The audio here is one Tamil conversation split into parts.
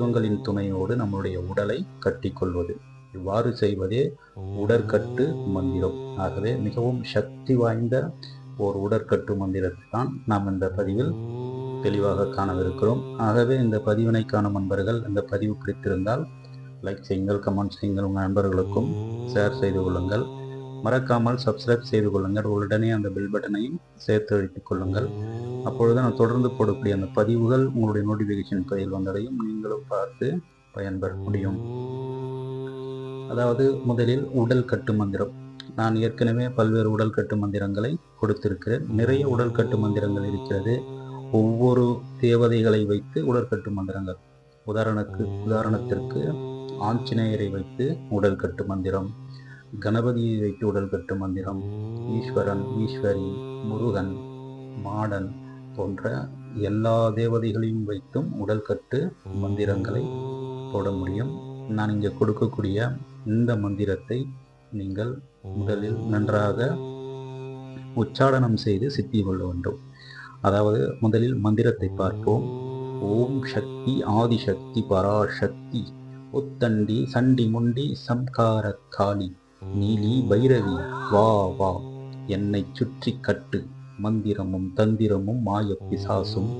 மந்திரத்தின் துணையோடு நம்முடைய உடலை கட்டிக்கொள்வது. இவ்வாறு செய்வதே உடற்கட்டு மந்திரம். ஆகவே மிகவும் சக்தி வாய்ந்த ஒரு உடற்கட்டு மந்திரத்தை தான் நாம் இந்த பதிவில் தெளிவாக காணவிருக்கிறோம். ஆகவே இந்த பதிவினை காணும் நண்பர்கள் இந்த பதிவு பிடித்திருந்தால் லைக் செய்யுங்கள் கமெண்ட் செய்யுங்கள். உங்கள் நண்பர்களுக்கும் ஷேர் செய்து கொள்ளுங்கள். மறக்காமல் சப்ஸ்கிரைப் செய்து கொள்ளுங்கள். உடனே அந்த பில் பட்டனையும் சேர்த்து வைத்துக் கொள்ளுங்கள். அப்பொழுது நான் தொடர்ந்து போடக்கூடிய அந்த பதிவுகள் உங்களுடைய நோட்டிஃபிகேஷன் பதிவில் வந்ததையும் நீங்களும் பார்த்து பயன்பெற முடியும். அதாவது முதலில் உடல் கட்டு மந்திரம். நான் ஏற்கனவே பல்வேறு உடல் கட்டு மந்திரங்களை கொடுத்திருக்கிறேன். நிறைய உடல் கட்டு மந்திரங்கள் இருக்கிறது. ஒவ்வொரு தேவதைகளை வைத்து உடற்கட்டு மந்திரங்கள். உதாரணக்கு உதாரணத்திற்கு ஆஞ்சநேயரை வைத்து உடல் கட்டு மந்திரம். கணபதியை வைத்து உடல் கட்டு மந்திரம். ஈஸ்வரன் ஈஸ்வரி முருகன் மாடன் போன்ற எல்லா தேவதைகளையும் வைத்தும் உடல் கட்டு மந்திரங்களை போட முடியும். நான் இங்கே கொடுக்கக்கூடிய இந்த மந்திரத்தை நீங்கள் முதலில் நன்றாக உச்சாடனம் செய்து சித்தி கொள்ள வேண்டும். அதாவது முதலில் மந்திரத்தை பார்ப்போம். ஓம் சக்தி ஆதிசக்தி பராசக்தி உத்தண்டி சண்டி முண்டி சம்கார காளி நீலி பைரவி வா வா என்னை சுற்றி கட்டு. மந்திரமும் தந்திரமும் மாய பிசாசும்.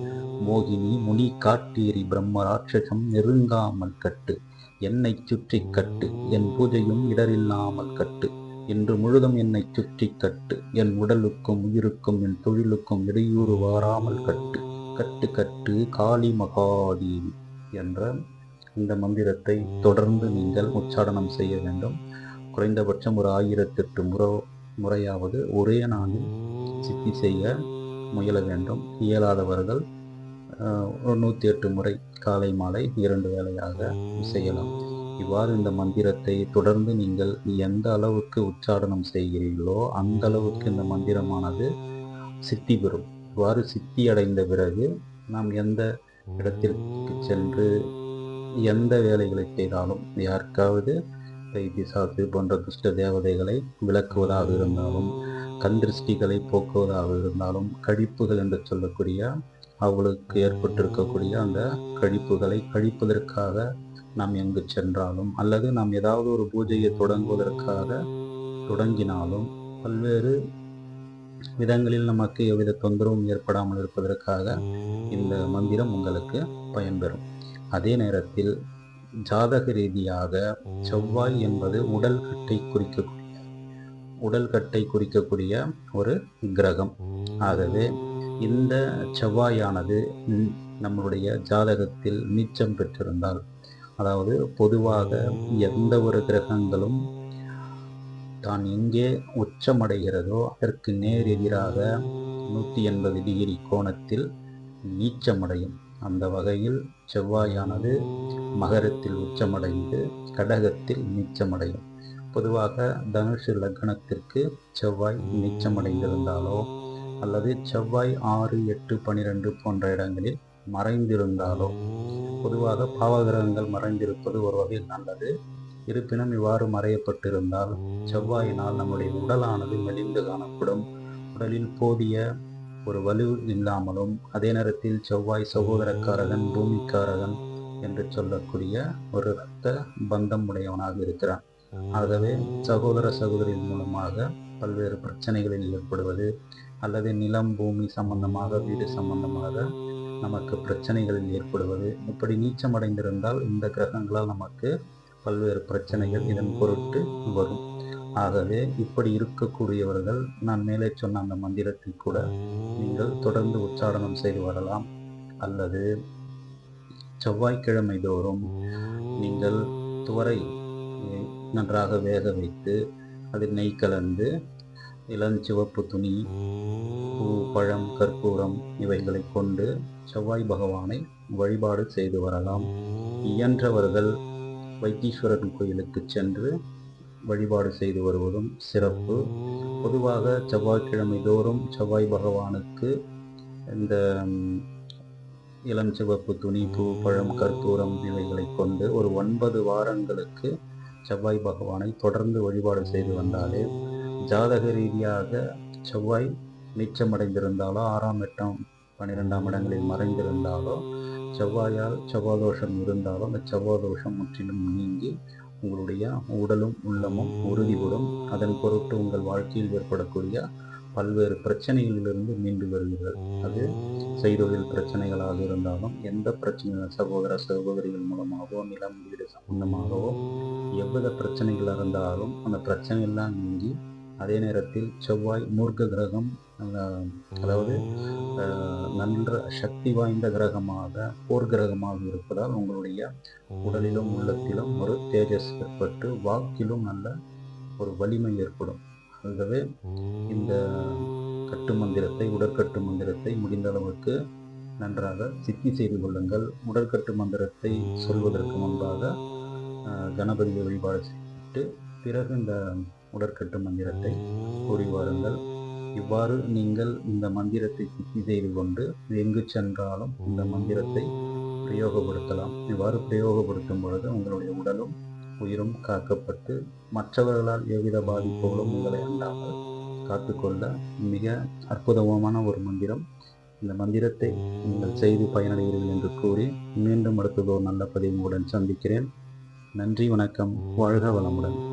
மோகினி முனி காட்டீரி பிரம்ம ராட்சசம் நெருங்காமல் கட்டு. என்னை சுற்றி கட்டு. என் பூஜையும் இடரில்லாமல் கட்டு. என்று முழுதும் என்னை சுற்றி கட்டு. என் உடலுக்கும் உயிருக்கும் என் தொழிலுக்கும் இடையூறு வாராமல் கட்டு. கட்டு கட்டு காளி மகாதேவி என்ற இந்த மந்திரத்தை தொடர்ந்து நீங்கள் உச்சாடனம் செய்ய வேண்டும். குறைந்தபட்சம் ஒரு ஆயிரத்தெட்டு முறை முறையாவது ஒரே நாளில் சித்தி செய்ய முயல வேண்டும். இயலாதவர்கள் ஒரு நூற்றி எட்டு முறை காலை மாலை இரண்டு வேளையாக செய்யலாம். இவ்வாறு இந்த மந்திரத்தை தொடர்ந்து நீங்கள் எந்த அளவுக்கு உச்சாடனம் செய்கிறீர்களோ அந்த அளவுக்கு இந்த மந்திரமானது சித்தி பெறும். இவ்வாறு சித்தி அடைந்த பிறகு நாம் எந்த இடத்திற்கு சென்று எந்த வேலைகளை செய்தாலும் யாருக்காவது பிசாசு போன்ற துஷ்ட தேவதைகளை விளக்குவதாக இருந்தாலும் கந்திருஷ்டிகளை போக்குவதாக இருந்தாலும் கழிப்புகள் என்று சொல்லக்கூடிய அவளுக்கு ஏற்பட்டிருக்கக்கூடிய அந்த கழிப்புகளை கழிப்பதற்காக நாம் எங்கு சென்றாலும் அல்லது நாம் ஏதாவது ஒரு பூஜையை தொடங்குவதற்காக தொடங்கினாலும் பல்வேறு விதங்களில் நமக்கு எவ்வித தொந்தரவும் ஏற்படாமல் இருப்பதற்காக இந்த மந்திரம் உங்களுக்கு பயன்பெறும். அதே நேரத்தில் ஜாதக ரீதியாக செவ்வாய் என்பது உடல் கட்டை குறிக்கக்கூடிய உடல் கட்டை குறிக்கக்கூடிய ஒரு கிரகம். ஆகவே இந்த செவ்வாயானது நம்மளுடைய ஜாதகத்தில் நீச்சம் பெற்றிருந்தால் அதாவது பொதுவாக எந்த ஒரு கிரகங்களும் தான் எங்கே உச்சமடைகிறதோ அதற்கு நேர் எதிராக நூற்றி எண்பது டிகிரி கோணத்தில் நீச்சமடையும். அந்த வகையில் செவ்வாயானது மகரத்தில் உச்சமடைந்து கடகத்தில் நீச்சமடையும். பொதுவாக தனுஷ் லக்னத்திற்கு செவ்வாய் நீச்சமடைந்திருந்தாலோ அல்லது செவ்வாய் ஆறு எட்டு பனிரெண்டு போன்ற இடங்களில் மறைந்திருந்தாலோ. பொதுவாக பாவகிரகங்கள் மறைந்திருப்பது ஒரு வகையில் நல்லது. இருப்பினும் இவ்வாறு மறையப்பட்டிருந்தால் செவ்வாயினால் நம்முடைய உடலானது மெலிந்து காணப்படும். உடலில் போதிய ஒரு வலு இல்லாமலும் அதே நேரத்தில் செவ்வாய் சகோதரக்காரகன் பூமிக்காரகன் என்று சொல்லக்கூடிய ஒரு இரத்த பந்தம் உடையவனாக இருக்கிறான். ஆகவே சகோதர சகோதரின் மூலமாக பல்வேறு பிரச்சனைகளில் ஏற்படுவது அல்லது நிலம் பூமி சம்பந்தமாக வீடு சம்பந்தமாக நமக்கு பிரச்சனைகளில் ஏற்படுவது. இப்படி நீச்சமடைந்திருந்தால் இந்த கிரகங்களால் நமக்கு பல்வேறு பிரச்சனைகள் இதன் பொருட்டு வரும். ஆகவே இப்படி இருக்கக்கூடியவர்கள் நான் மேலே சொன்ன அந்த மந்திரத்தை கூட நீங்கள் தொடர்ந்து உச்சாரணம் செய்து வரலாம். அல்லது செவ்வாய்க்கிழமை தோறும் நீங்கள் துவரை நன்றாக வேக வைத்து அதில் நெய் கலந்து இளஞ்சிவப்பு துணி பூ பழம் கற்பூரம் இவைகளை கொண்டு செவ்வாய் பகவானை வழிபாடு செய்து வரலாம். இயன்றவர்கள் வைத்தீஸ்வரன் கோயிலுக்கு சென்று வழிபாடு செய்து வருவதும் சிறப்பு. பொதுவாக செவ்வாய்க்கிழமை தோறும் செவ்வாய் பகவானுக்கு இந்த இளஞ்சிவப்பு துணி பூ பழம் கற்பூரம் இவைகளை கொண்டு ஒரு ஒன்பது வாரங்களுக்கு செவ்வாய் பகவானை தொடர்ந்து வழிபாடு செய்து வந்தாலே ஜாதக ரீதியாக செவ்வாய் நீச்சமடைந்திருந்தாலோ ஆறாம் எட்டாம் பன்னிரெண்டாம் இடங்களில் மறைந்திருந்தாலோ செவ்வாயால் செவ்வாதோஷம் இருந்தாலும் அந்த செவ்வாதோஷம் முற்றிலும் நீங்கி உங்களுடைய உடலும் உள்ளமும் உறுதிபடும். அதன் பொருட்டு உங்கள் வாழ்க்கையில் ஏற்படக்கூடிய பல்வேறு பிரச்சனைகளிலிருந்து மீண்டு வருவீர்கள். அது செய்தொழில் பிரச்சனைகளாக இருந்தாலும் எந்த பிரச்சனைகள் சகோதர சகோதரிகள் மூலமாகவோ நிலம் வீடு சம்பந்தமாகவோ எவ்வித பிரச்சனைகள் இருந்தாலும் அந்த பிரச்சனைகள்லாம் நீங்கி அதே நேரத்தில் செவ்வாய் மூர்க்க கிரகம் அதாவது நன்ற சக்தி வாய்ந்த கிரகமாக போர் கிரகமாக இருப்பதால் உங்களுடைய உடலிலும் உள்ளத்திலும் ஒரு தேஜஸ் ஏற்பட்டு வாக்கிலும் நல்ல ஒரு வலிமை ஏற்படும். ஆகவே இந்த கட்டு மந்திரத்தை உடற்கட்டு மந்திரத்தை முடிந்த அளவுக்கு நன்றாக சித்தி செய்து கொள்ளுங்கள். உடற்கட்டு மந்திரத்தை சொல்வதற்கு முன்பாக கணபதி கணபதியை வழிபாடு செய்துவிட்டு பிறகு இந்த உடற்கட்டு மந்திரத்தை கூறி வாருங்கள். இவ்வாறு நீங்கள் இந்த மந்திரத்தை சித்தி செய்து கொண்டு எங்கு சென்றாலும் இந்த மந்திரத்தை பிரயோகப்படுத்தலாம். இவ்வாறு பிரயோகப்படுத்தும் பொழுது உங்களுடைய உடலும் உயிரும் காக்கப்பட்டு மற்றவர்களால் எவ்வித பாதிப்புகளும் உங்களை அண்டாமல் காத்துக்கொள்ள மிக அற்புதமான ஒரு மந்திரம். இந்த மந்திரத்தை நீங்கள் செய்து பயனடைகிறீர்கள் என்று கூறி மீண்டும் அடுத்ததோ நல்ல பதிவுடன் சந்திக்கிறேன். நன்றி வணக்கம். வாழ்க வளமுடன்.